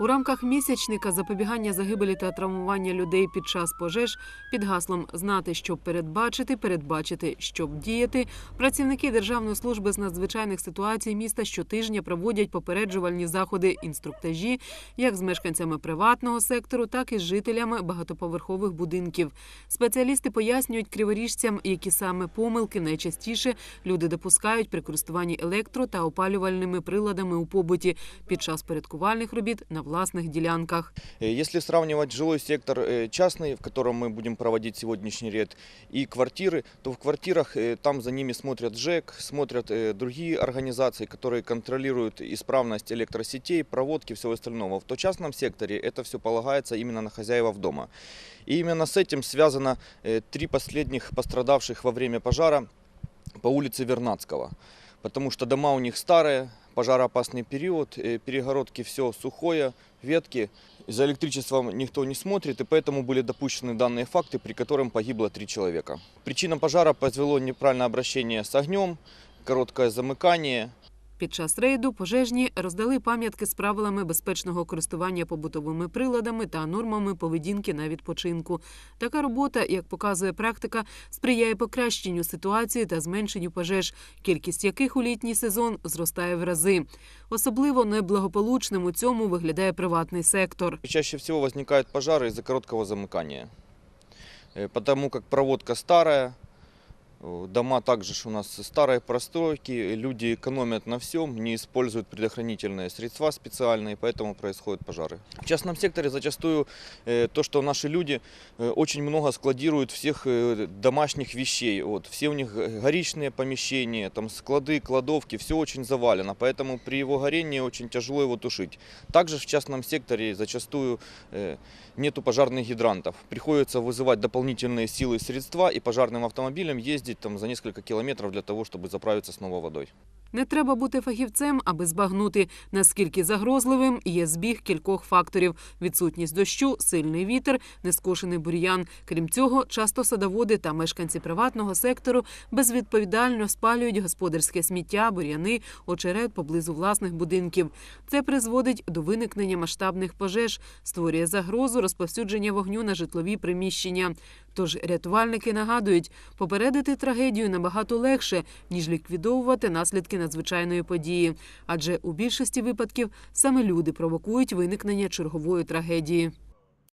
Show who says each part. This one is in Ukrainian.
Speaker 1: У рамках місячника запобігання загибелі та травмування людей під час пожеж під гаслом знати, щоб передбачити, передбачити, щоб діяти. Працівники Державної служби з надзвичайних ситуацій міста щотижня проводять попереджувальні заходи інструктажі як з мешканцями приватного сектору, так і з жителями багатоповерхових будинків. Спеціалісти пояснюють криворіжцям, які саме помилки найчастіше люди допускають при користуванні електро та опалювальними приладами у побуті під час порядкувальних робіт на власних ділянках.
Speaker 2: Э, Если сравнивать жилой сектор э, частный, в котором мы будем проводить сегодняшний рейд, и квартиры, то в квартирах э, там за ними смотрят ЖЭК, смотрят другие организации, которые контролируют исправность электросетей, проводки, всего остального. В то частном секторе это все полагается именно на хозяев дома. И именно с этим связано три последних пострадавших во время пожара по улице Вернадского. Потому что дома у них старые, пожароопасный период, э, перегородки все сухое, ветки. За электричеством никто не смотрит, и поэтому были допущены данные факты, при котором погибло три человека. Причина пожара подвело неправильное обращение с огнем, короткое замыкание,
Speaker 1: Під час рейду пожежні роздали пам'ятки з правилами безпечного користування побутовими приладами та нормами поведінки на відпочинку. Така робота, як показує практика, сприяє покращенню ситуації та зменшенню пожеж, кількість яких у літній сезон зростає в рази. Особливо неблагополучним у цьому виглядає приватний сектор.
Speaker 2: Чаще всего возникают пожары из-за короткого замыкания. Э, Потому как проводка старая, э, Дома также у нас старые простройки, люди экономят на всем, не используют предохранительные средства специальные, поэтому происходят пожары. В частном секторе зачастую э, то, что наши люди э, очень много складируют всех э, домашних вещей. Вот, все у них горичные помещения, там склады, кладовки, все очень завалено, поэтому при его горении очень тяжело его тушить. Также в частном секторе зачастую нету пожарных гидрантов. Приходится вызывать дополнительные силы и средства и пожарным автомобилем ездить там за несколько километров для того, чтобы заправиться снова водой.
Speaker 1: Не треба бути фахівцем, аби збагнути, наскільки загрозливим є збіг кількох факторів: відсутність дощу, сильний вітер, нескошений бур'ян. Крім цього, часто садоводи та мешканці приватного сектору безвідповідально спалюють господарське сміття, бур'яни, очерет поблизу власних будинків. Це призводить до виникнення масштабних пожеж, створює загрозу розповсюдження вогню на житлові приміщення. Тож рятувальники нагадують, попередити трагедію набагато легше, ніж ліквідовувати надзвичайної події. Адже у більшості випадків саме люди провокують виникнення чергової трагедії.